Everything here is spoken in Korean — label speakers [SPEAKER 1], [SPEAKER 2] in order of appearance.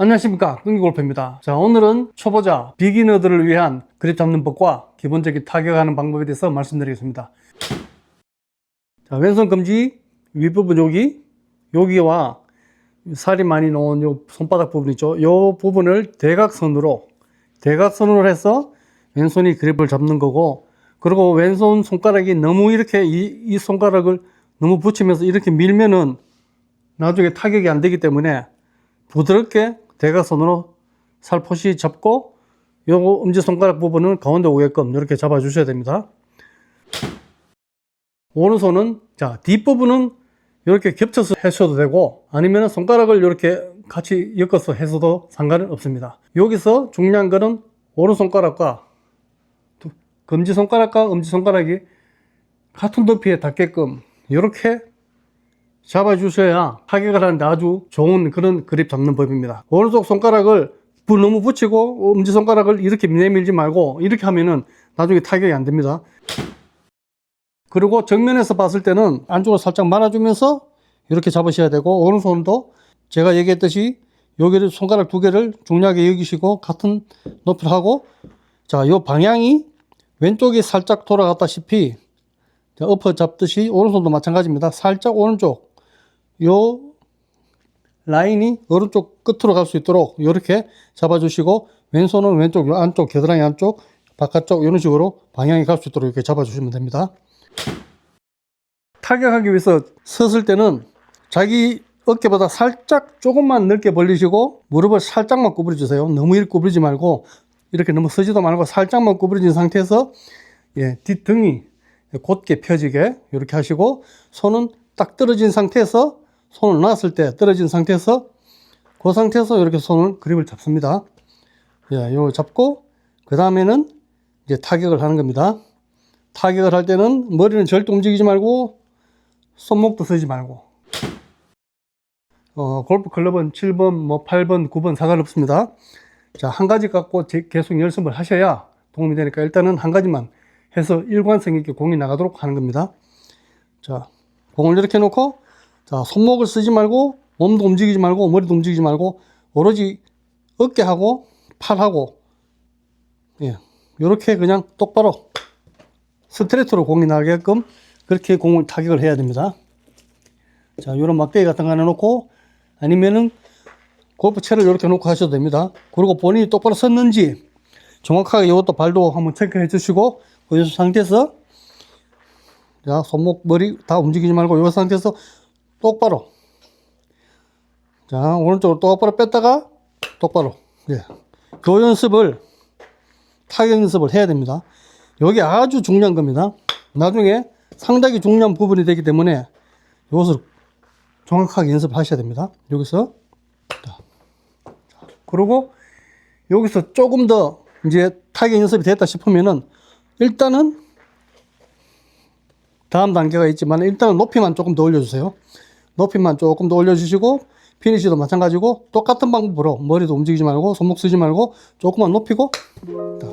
[SPEAKER 1] 안녕하십니까. 끈기골프입니다. 자 오늘은 초보자 비기너들을 위한 그립 잡는 법과 기본적인 타격하는 방법에 대해서 말씀드리겠습니다. 자 왼손 검지 윗부분 여기 여기와 살이 많이 놓은 요 손바닥 부분 있죠? 요 부분을 대각선으로 대각선으로 해서 왼손이 그립을 잡는 거고 그리고 왼손 손가락이 너무 이렇게 이, 이 손가락을 너무 붙이면서 이렇게 밀면은 나중에 타격이 안 되기 때문에 부드럽게 대각선으로 살포시 잡고 요거 엄지손가락 부분은 가운데 오게끔 이렇게 잡아 주셔야 됩니다. 오른손은 자 뒷부분은 이렇게 겹쳐서 하셔도 되고 아니면 손가락을 이렇게 같이 엮어서 해서도 상관은 없습니다. 여기서 중요한 거는 오른손가락과 두- 검지손가락과 엄지손가락이 같은 높이에 닿게끔 이렇게 잡아주셔야 타격을 하는데 아주 좋은 그런 그립 잡는 법입니다. 오른쪽 손가락을 불 너무 붙이고 엄지손가락을 이렇게 내밀지 말고 이렇게 하면은 나중에 타격이 안 됩니다. 그리고 정면에서 봤을 때는 안쪽으로 살짝 말아주면서 이렇게 잡으셔야 되고 오른손도 제가 얘기했듯이 여기를 손가락 두 개를 중요하게 여기시고 같은 높이를 하고 자, 요 방향이 왼쪽이 살짝 돌아갔다시피 자, 엎어 잡듯이 오른손도 마찬가지입니다. 살짝 오른쪽 요 라인이 오른쪽 끝으로 갈 수 있도록 이렇게 잡아주시고 왼손은 왼쪽 요 안쪽 겨드랑이 안쪽 바깥쪽 이런 식으로 방향이 갈 수 있도록 이렇게 잡아주시면 됩니다. 타격하기 위해서 섰을 때는 자기 어깨보다 살짝 조금만 넓게 벌리시고 무릎을 살짝만 구부려 주세요. 너무 이렇게 구부리지 말고 이렇게 너무 서지도 말고 살짝만 구부러진 상태에서 예, 뒷등이 곧게 펴지게 이렇게 하시고 손은 딱 떨어진 상태에서 손을 놨을 때 떨어진 상태에서 그 상태에서 이렇게 손을 그립을 잡습니다. 예, 요 잡고 그 다음에는 이제 타격을 하는 겁니다. 타격을 할 때는 머리는 절대 움직이지 말고 손목도 서지 말고 어, 골프 클럽은 7번, 뭐 8번, 9번 상관없습니다. 자, 한 가지 갖고 제- 계속 연습을 하셔야 도움이 되니까 일단은 한 가지만 해서 일관성 있게 공이 나가도록 하는 겁니다. 자, 공을 이렇게 놓고 자, 손목을 쓰지 말고 몸도 움직이지 말고 머리도 움직이지 말고 오로지 어깨하고 팔하고 예, 이렇게 그냥 똑바로 스트레이트로 공이 나게끔 그렇게 공을 타격을 해야 됩니다. 자, 이런 막대기 같은 거 하나 놓고 아니면은 골프채를 이렇게 놓고 하셔도 됩니다. 그리고 본인이 똑바로 섰는지 정확하게 이것도 발도 한번 체크해 주시고 그 상태에서 자, 손목, 머리 다 움직이지 말고 이 상태에서 똑바로 자, 오른쪽으로 똑바로 뺐다가 똑바로 예. 그 연습을 타격 연습을 해야 됩니다. 여기 아주 중요한 겁니다. 나중에 상당히 중요한 부분이 되기 때문에 이것을 정확하게 연습하셔야 됩니다. 여기서 자, 자, 그리고 여기서 조금 더 이제 타격 연습이 됐다 싶으면은 일단은 다음 단계가 있지만 일단은 높이만 조금 더 올려주세요. 높이만 조금 더 올려주시고 피니시도 마찬가지고 똑같은 방법으로 머리도 움직이지 말고 손목 쓰지 말고 조금만 높이고 자,